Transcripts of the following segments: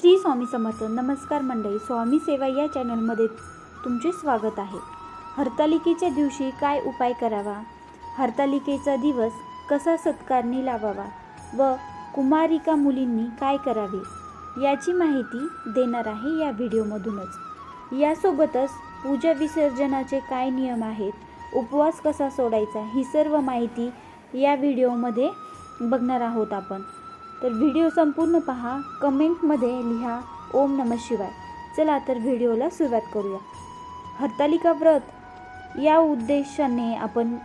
श्री स्वामी समर्थ नमस्कार मंडळी स्वामी सेवा या चॅनलमध्ये तुमचे स्वागत आहे. हरतालिकेच्या दिवशी काय उपाय करावा? हरतालिकेचा दिवस कसा सत्कारणी लावावा व कुमारिका मुलींनी काय करावे? याची माहिती देणार आहे या व्हिडिओमधूनच. यासोबतच पूजा विसर्जनाचे काय नियम आहेत? उपवास कसा सोडायचा? ही सर्व माहिती या व्हिडिओमध्ये बघणार आहोत आपण. तर व्हिडिओ संपूर्ण पहा कमेंटमध्ये लिहा ओम नम शिवाय. चला तर व्हिडिओला सुरुवात करूया. हरतालिका व्रत. या उद्देशाने आपण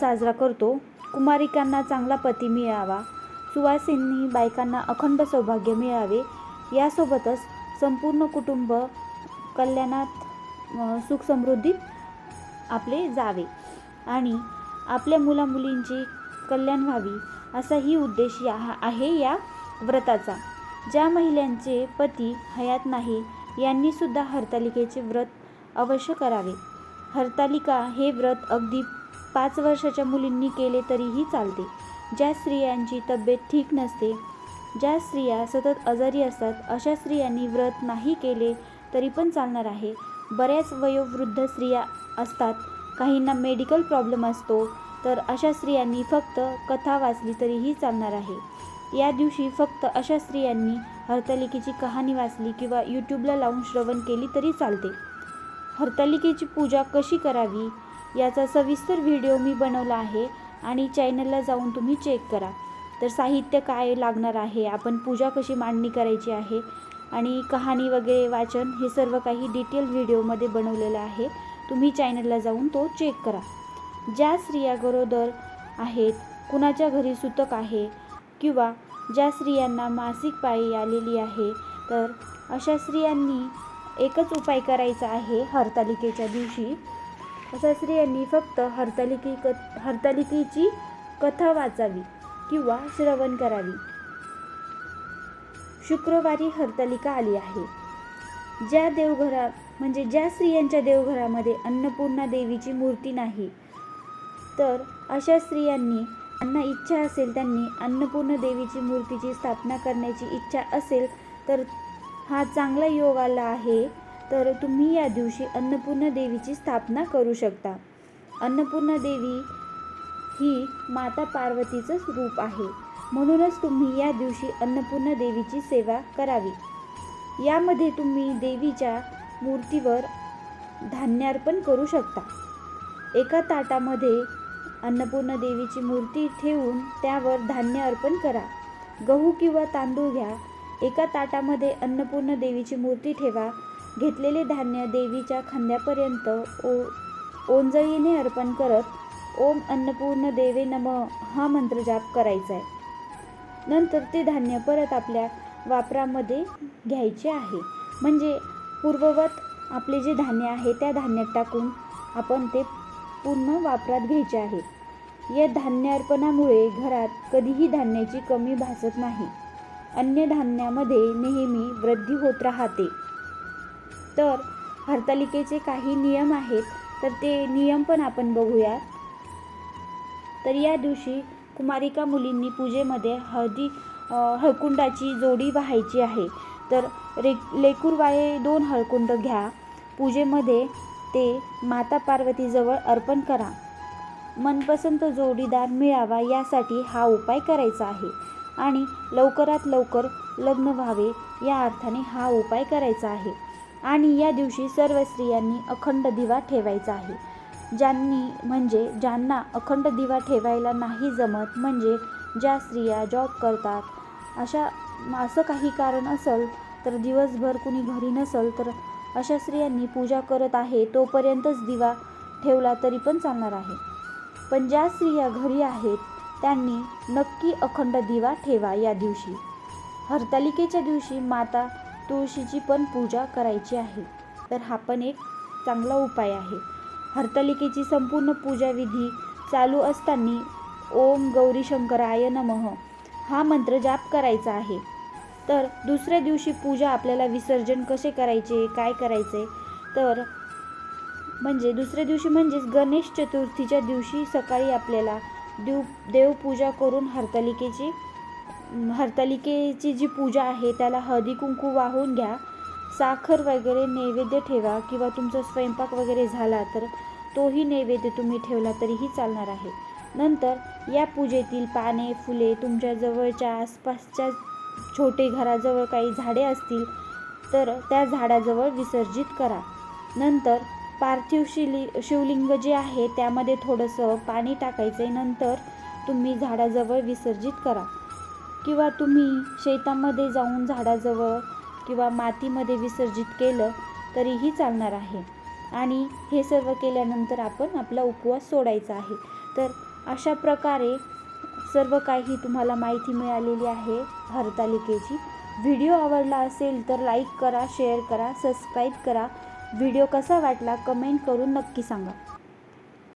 साजरा करतो. कुमारिकांना चांगला पती मिळावा. सुवासिनी बायकांना अखंड सौभाग्य मिळावे. यासोबतच संपूर्ण कुटुंब कल्याणात अ, सुख समृद्धीत आपले जावे. आणि आपल्या मुलामुलींची कल्याण व्हावी असाही उद्देश या आहे या व्रताचा. ज्या महिलांचे पती हयात नाही यांनीसुद्धा हरतालिकेचे व्रत अवश्य करावे. हरतालिका हे व्रत अगदी पाच वर्षाच्या मुलींनी केले तरीही चालते. ज्या स्त्रियांची तब्येत ठीक नसते ज्या स्त्रिया सतत आजारी असतात अशा स्त्रियांनी व्रत नाही केले तरी पण चालणार आहे. बऱ्याच वयोवृद्ध स्त्रिया असतात. काहींना मेडिकल प्रॉब्लेम असतो तर अशा स्त्रियांनी फक्त कथा वाचली तरीही चालणार आहे. या दिवशी फक्त अशा स्त्रियांनी हरतालिकेची कहाणी वाचली किंवा यूट्यूबला लावून श्रवण केली तरी चालते. हरतालिकेची पूजा कशी करावी याचा सविस्तर व्हिडिओ मी बनवला आहे आणि चॅनलला जाऊन तुम्ही चेक करा. तर साहित्य काय लागणार आहे आपण पूजा कशी मांडणी करायची आहे आणि कहाणी वगैरे वाचन हे सर्व काही डिटेल व्हिडिओमध्ये बनवलेलं आहे. तुम्ही चॅनलला जाऊन तो चेक करा. ज्या स्त्रिया गरोदर आहेत कुणाच्या घरी सुतक आहे किंवा ज्या स्त्रियांना मासिक पाळी आलेली आहे तर अशा स्त्रियांनी एकच उपाय करायचा आहे हरतालिकेच्या दिवशी. अशा स्त्रियांनी फक्त हरतालिके क हरतालिकेची कथा वाचावी किंवा श्रवण करावी. शुक्रवारी हरतालिका आली आहे. ज्या देवघरा म्हणजे ज्या स्त्रियांच्या देवघरामध्ये अन्नपूर्णा देवीची मूर्ती नाही तर अशा स्त्रियांनी त्यांना इच्छा असेल त्यांनी अन्नपूर्ण देवीची मूर्तीची स्थापना करण्याची इच्छा असेल तर हा चांगला योग आला आहे तर तुम्ही या दिवशी अन्नपूर्ण देवीची स्थापना करू शकता. अन्नपूर्णा देवी ही माता पार्वतीचंच रूप आहे. म्हणूनच तुम्ही या दिवशी अन्नपूर्णा देवीची सेवा करावी. यामध्ये तुम्ही देवीच्या मूर्तीवर धान्यार्पण करू शकता. एका ताटामध्ये अन्नपूर्ण देवीची मूर्ती ठेवून त्यावर धान्य अर्पण करा. गहू किंवा तांदूळ घ्या. एका ताटामध्ये अन्नपूर्ण देवीची मूर्ती ठेवा. घेतलेले धान्य देवीच्या खांद्यापर्यंत ओ ओंजळीने अर्पण करत ओम अन्नपूर्ण देवे नम हा मंत्र जाप करायचा आहे नंतर ते धान्य परत आपल्या वापरामध्ये घ्यायचे आहे. म्हणजे पूर्ववत आपले जे धान्य आहे त्या धान्यात टाकून आपण ते पूर्ण वापरात घ्यायचे आहे. या धान्यार्पणामुळे घरात कधीही धान्याची कमी भासत नाही. अन्य धान्यामध्ये नेहमी वृद्धी होत राहते. तर हरतालिकेचे काही नियम आहेत तर ते नियम पण आपण बघूया तर या दिवशी कुमारिका मुलींनी पूजेमध्ये हळदी हळकुंडाची जोडी वाहायची आहे. तर रे लेकूरवाळे दोन हळकुंड घ्या. पूजेमध्ये ते माता पार्वतीजवळ अर्पण करा. मनपसंत जोडीदार मिळावा यासाठी हा उपाय करायचा आहे. आणि लवकरात लवकर लग्न व्हावे या अर्थाने हा उपाय करायचा आहे. आणि या दिवशी सर्व स्त्रियांनी अखंड दिवा ठेवायचा आहे. ज्यांनी म्हणजे ज्यांना अखंड दिवा ठेवायला नाही जमत म्हणजे ज्या स्त्रिया जॉब करतात अशा असं काही कारण असेल तर दिवसभर कुणी घरी नसेल तर अशा स्त्रियांनी पूजा करत आहे तोपर्यंतच दिवा ठेवला तरी पण चालणार आहे. पण ज्या स्त्रिया घरी आहेत त्यांनी नक्की अखंड दिवा ठेवा या दिवशी. हरतालिकेच्या दिवशी माता तुळशीची पण पूजा करायची आहे. तर हा पण एक चांगला उपाय आहे. हरतालिकेची संपूर्ण पूजाविधी चालू असताना ओम गौरी शंकराय नमः हा मंत्र जाप करायचा आहे. तर दुसऱ्या दिवशी पूजा आपल्याला विसर्जन कसे करायचे काय करायचे? तर म्हणजे दुसऱ्या दिवशी म्हणजेच गणेश चतुर्थीच्या दिवशी सकाळी आपल्याला देव देवपूजा करून हरतालिकेची हरतालिकेची जी पूजा आहे त्याला हळदी कुंकू वाहून घ्या. साखर वगैरे नैवेद्य ठेवा किंवा तुमचा स्वयंपाक वगैरे झाला तर तोही नैवेद्य तुम्ही ठेवला तरीही चालणार आहे. नंतर या पूजेतील पाने फुले तुमच्या जवळच्या आसपासच्या छोटे घराजवळ काही झाडे असतील तर त्या झाडाजवळ विसर्जित करा. नंतर पार्थिव शिली शिवलिंग जे आहे त्यामध्ये थोडंसं पाणी टाकायचं आहे नंतर तुम्ही झाडाजवळ विसर्जित करा. किंवा तुम्ही शेतामध्ये जाऊन झाडाजवळ किंवा मातीमध्ये विसर्जित केलं तरीही चालणार आहे. आणि हे सर्व केल्यानंतर आपण आपला उपवास सोडायचा आहे. तर अशा प्रकारे सर्व काही तुम्हाला माहिती मिळालेली आहे हरतालिकेची. व्हिडिओ आवडला असेल तर लाईक करा शेअर करा सबस्क्राईब करा. व्हिडिओ कसा वाटला कमेंट करून नक्की सांगा.